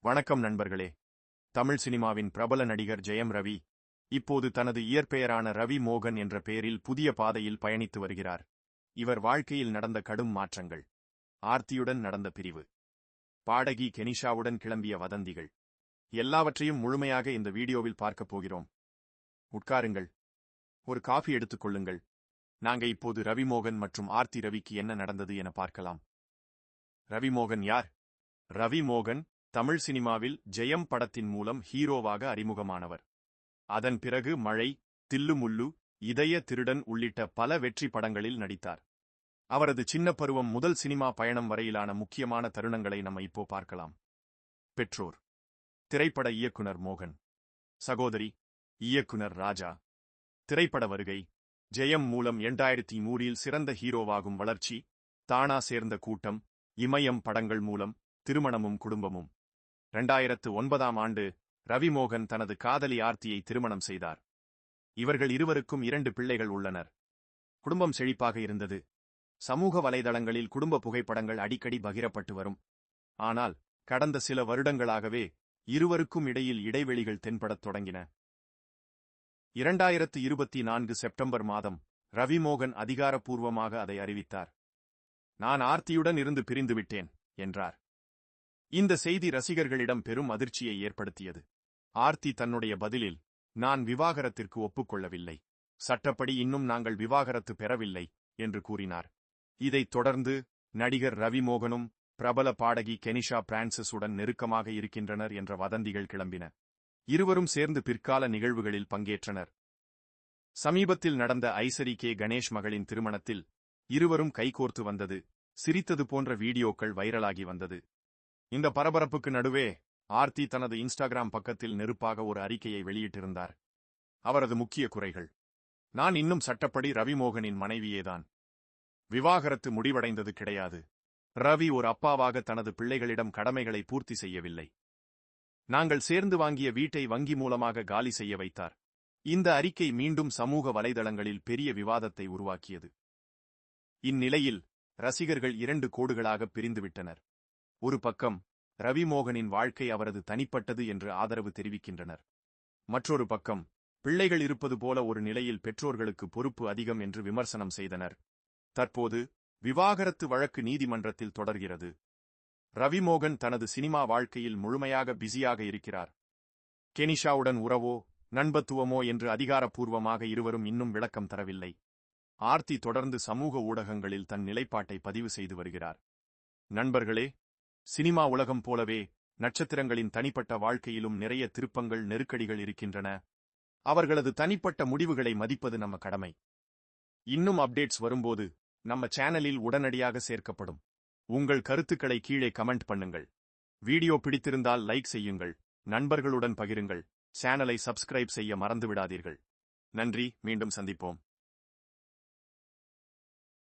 வணக்கம் நண்பர்களே. தமிழ் சினிமாவின் பிரபல நடிகர் ஜெயம் ரவி இப்போது தனது இயற்பெயரான ரவி மோகன் என்ற பெயரில் புதிய பாதையில் பயணித்து வருகிறார். இவர் வாழ்க்கையில் நடந்த கடும் மாற்றங்கள். ஆர்த்தியுடன் நடந்த பிரிவு. பாடகி கெனிஷாவுடன் கிளம்பிய வதந்திகள். எல்லாவற்றையும் முழுமையாக இந்த வீடியோவில் பார்க்கப் போகிறோம். உட்காருங்கள். ஒரு காஃபி எடுத்துக் கொள்ளுங்கள். நாங்க இப்போது ரவிமோகன் மற்றும் ஆர்த்தி ரவிக்கு என்ன நடந்தது என பார்க்கலாம். ரவிமோகன் யார்? ரவிமோகன் தமிழ் சினிமாவில் ஜெயம் படத்தின் மூலம் ஹீரோவாக அறிமுகமானவர். அதன் பிறகு மழை தில்லுமுல்லு இதய திருடன் உள்ளிட்ட பல வெற்றி படங்களில் நடித்தார். அவரது சின்ன பருவம் முதல் சினிமா பயணம் வரையிலான முக்கியமான தருணங்களை நம்ம இப்போ பார்க்கலாம். பெற்றோர். திரைப்பட இயக்குனர் மோகன். சகோதரி. இயக்குனர் ராஜா. திரைப்பட வருகை. ஜெயம் மூலம் இரண்டாயிரத்தி மூறில் சிறந்த ஹீரோவாகும் வளர்ச்சி தானா சேர்ந்த கூட்டம் இமயம் படங்கள் மூலம் திருமணமும் குடும்பமும். இரண்டாயிரத்து ஒன்பதாம் ஆண்டு ரவிமோகன் தனது காதலி ஆர்த்தியை திருமணம் செய்தார். இவர்கள் இருவருக்கும் இரண்டு பிள்ளைகள் உள்ளனர். குடும்பம் செழிப்பாக இருந்தது. சமூக வலைதளங்களில் குடும்ப புகைப்படங்கள் அடிக்கடி பகிரப்பட்டு வரும். ஆனால் கடந்த சில வருடங்களாகவே இருவருக்கும் இடையில் இடைவெளிகள் தென்படத் தொடங்கின. இரண்டாயிரத்து இருபத்தி நான்கு செப்டம்பர் மாதம் ரவிமோகன் அதிகாரப்பூர்வமாக அதை அறிவித்தார். நான் ஆர்த்தியுடன் இருந்து பிரிந்துவிட்டேன் என்றார். இந்த செய்தி ரசிகர்களிடம் பெரும் அதிர்ச்சியை ஏற்படுத்தியது. ஆர்த்தி தன்னுடைய பதிலில் நான் விவாகரத்திற்கு ஒப்புக்கொள்ளவில்லை. சட்டப்படி இன்னும் நாங்கள் விவாகரத்து பெறவில்லை என்று கூறினார். இதைத் தொடர்ந்து நடிகர் ரவிமோகனும் பிரபல பாடகி கெனிஷா பிரான்சிஸுடன் நெருக்கமாக இருக்கின்றனர் என்ற வதந்திகள் கிளம்பின. இருவரும் சேர்ந்து பிற்கால நிகழ்வுகளில் பங்கேற்றனர். சமீபத்தில் நடந்த ஐசரி கே. கணேஷ் மகளின் திருமணத்தில் இருவரும் கைகோர்த்து வந்தது. சிரித்தது போன்ற வீடியோக்கள் வைரலாகி வந்தது. இந்த பரபரப்புக்கு நடுவே ஆர்த்தி தனது இன்ஸ்டாகிராம் பக்கத்தில் நெருப்பாக ஒரு அறிக்கையை வெளியிட்டிருந்தார். அவரது முக்கிய குறைகள். நான் இன்னும் சட்டப்படி ரவிமோகனின் மனைவியேதான். விவாகரத்து முடிவடைந்தது கிடையாது. ரவி ஒரு அப்பாவாக தனது பிள்ளைகளிடம் கடமைகளை பூர்த்தி செய்யவில்லை. நாங்கள் சேர்ந்து வாங்கிய வீட்டை வங்கி மூலமாக காலி செய்ய வைத்தார். இந்த அறிக்கை மீண்டும் சமூக வலைதளங்களில் பெரிய விவாதத்தை உருவாக்கியது. இந்நிலையில் ரசிகர்கள் இரண்டு கோடுகளாக பிரிந்துவிட்டனர். ஒரு பக்கம் ரவிமோகனின் வாழ்க்கை அவரது தனிப்பட்டது என்று ஆதரவு தெரிவிக்கின்றனர். மற்றொரு பக்கம் பிள்ளைகள் இருப்பது போல ஒரு நிலையில் பெற்றோர்களுக்கு பொறுப்பு அதிகம் என்று விமர்சனம் செய்தனர். தற்போது விவாகரத்து வழக்கு நீதிமன்றத்தில் தொடர்கிறது. ரவிமோகன் தனது சினிமா வாழ்க்கையில் முழுமையாக பிஸியாக இருக்கிறார். கெனிஷாவுடன் உறவோ நண்பத்துவமோ என்று அதிகாரப்பூர்வமாக இருவரும் இன்னும் விளக்கம் தரவில்லை. ஆர்த்தி தொடர்ந்து சமூக ஊடகங்களில் தன் நிலைப்பாட்டை பதிவு செய்து வருகிறார். நண்பர்களே சினிமா உலகம் போலவே நட்சத்திரங்களின் தனிப்பட்ட வாழ்க்கையிலும் நிறைய திருப்பங்கள் நெருக்கடிகள் இருக்கின்றன. அவர்களது தனிப்பட்ட முடிவுகளை மதிப்பது நம்ம கடமை. இன்னும் அப்டேட்ஸ் வரும்போது நம்ம சேனலில் உடனடியாக சேர்க்கப்படும். உங்கள் கருத்துக்களை கீழே கமெண்ட் பண்ணுங்கள். வீடியோ பிடித்திருந்தால் லைக் செய்யுங்கள். நண்பர்களுடன் பகிருங்கள். சேனலை சப்ஸ்கிரைப் செய்ய மறந்துவிடாதீர்கள். நன்றி. மீண்டும் சந்திப்போம்.